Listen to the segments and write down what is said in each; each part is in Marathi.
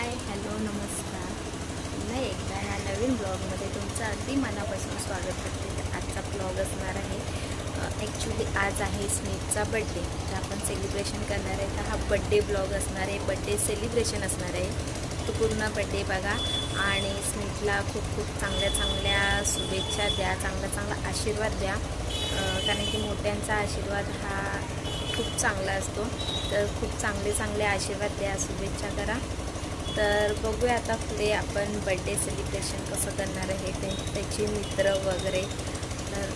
हाय हॅलो नमस्कार. पुन्हा एकदा ह्या नवीन ब्लॉगमध्ये तुमचं अगदी मनापासून स्वागत करते. तर आजचा ब्लॉग असणार आहे ॲक्च्युली आज आहे स्मिथचा बड्डे तर आपण सेलिब्रेशन करणार आहे. तर हा बड्डे ब्लॉग असणार आहे बड्डे सेलिब्रेशन असणार आहे. तो पूर्ण बड्डे बघा. आणि स्मिथला खूप खूप चांगल्या चांगल्या शुभेच्छा द्या चांगला चांगला आशीर्वाद द्या. कारण की मोठ्यांचा आशीर्वाद हा खूप चांगला असतो. तर खूप चांगले चांगले आशीर्वाद द्या शुभेच्छा करा. तर बघूया आता पुढे आपण बड्डे सेलिब्रेशन कसं करणार आहे ते त्याचे मित्र वगैरे. तर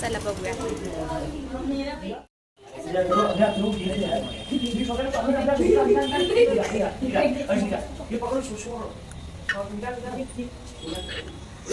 चला बघूया.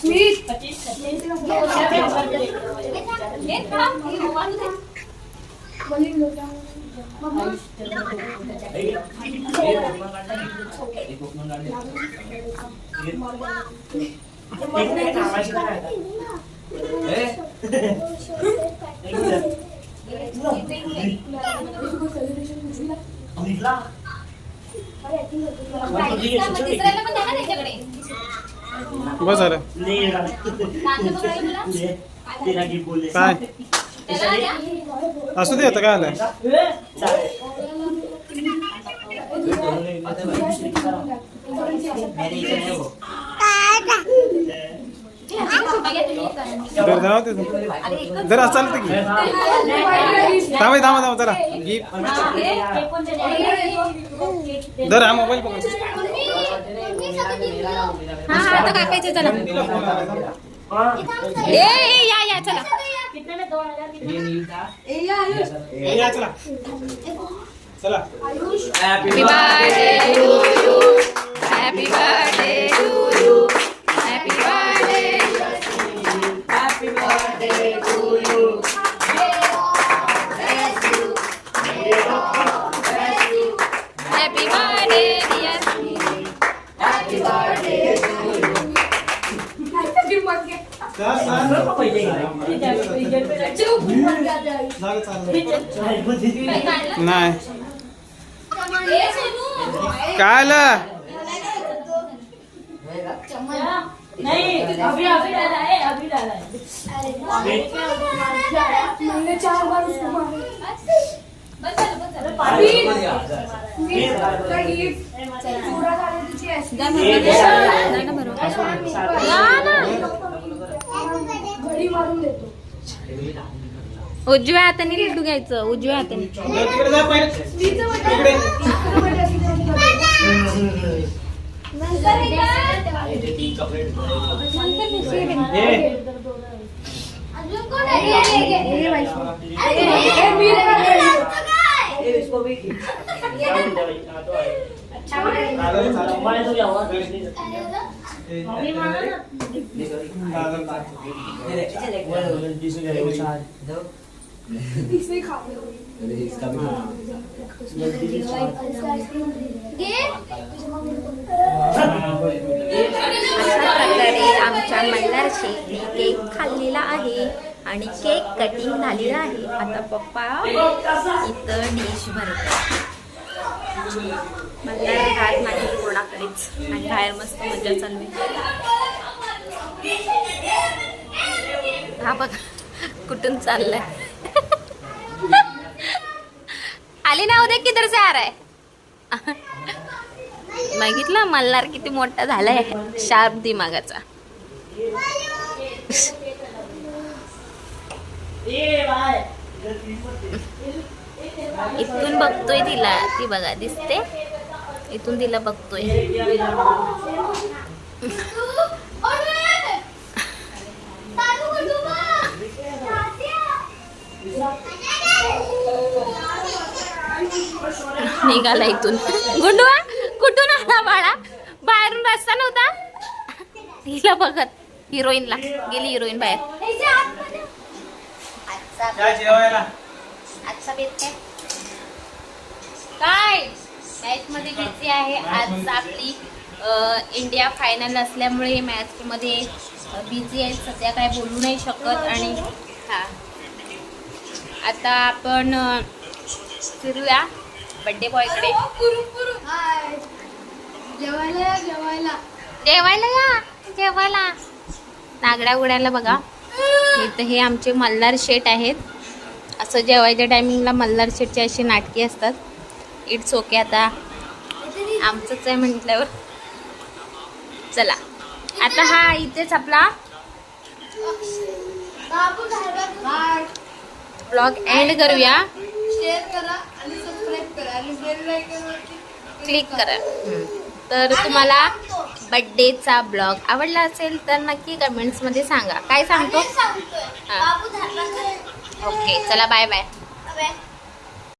तिसऱ्याला पण द्या ना त्याच्याकडे. बस झालं. काय? असू दे आता काय आलं जर चालतं की. थांबा थांबा थांबा जरा. गी दर हा मोबाईल पकड हा हा आता काकायचं चला. ए ए, या या चला. ए, या चला चला happy birthday to you happy birthday to you happy birthday happy birthday to you नाही काय मैंने चार. बार उसको मारा चूड़ा उजव्या हाताने लड्डू घ्यायचं उजव्या हाताने अशा प्रकारे आमच्या मल्हारची केक खाल्लेला आहे आणि केक कटिंग झालेला आहे. आता पप्पा इथं डिश भरतात मल्हार राहत नाही कोणाकडेच. आणि बाहेर मस्त मजा चालली. हा बघ कुठून चाललाय. आली ना उद्या किधर से आहे? रहा बघितलं मल्हार किती मोठा झालाय. शार्प दिमागाचा इथून बघतोय तिला. ती बघा दिसते? इथून तिला बघतोय. निघाला इथून. गुंडुआ कुठून आला बाळा? बाहेरून रस्ता नव्हता? हिला बघत हिरोईनला. गेली हिरोईन बाहेर. आजचा बेत काय? काय? मॅच मध्ये बिझी आहे आज आपली इंडिया फायनल असल्यामुळे मॅच मध्ये बिझी आहे सध्या काय बोलू नाही शकत आणि हा. आता आपण फिरूया बड्डे बॉयकडे हाय. जेवायला या, जेवायला. जेवायला या जेवायला. नागड्या गुड्याला बघा. इथं हे आमचे मल्हार शेट आहेत. असं जेवायच्या टायमिंगला मल्हार शेटची अशी नाटके असतात. इट्स ओके आता. आमचंच आहे म्हटल्यावर. चला. आता हा इथेच आपला ब्लॉग एंड करूया. शेअर करा आणि सबस्क्राईब करा आणि बेल आयकॉनवरती क्लिक करा. तर तुम्हाला बड्डेचा ब्लॉग आवडला असेल तर नक्की कमेंट्समध्ये सांगा. काय सांगतो? हा. ओके चला बाय बाय.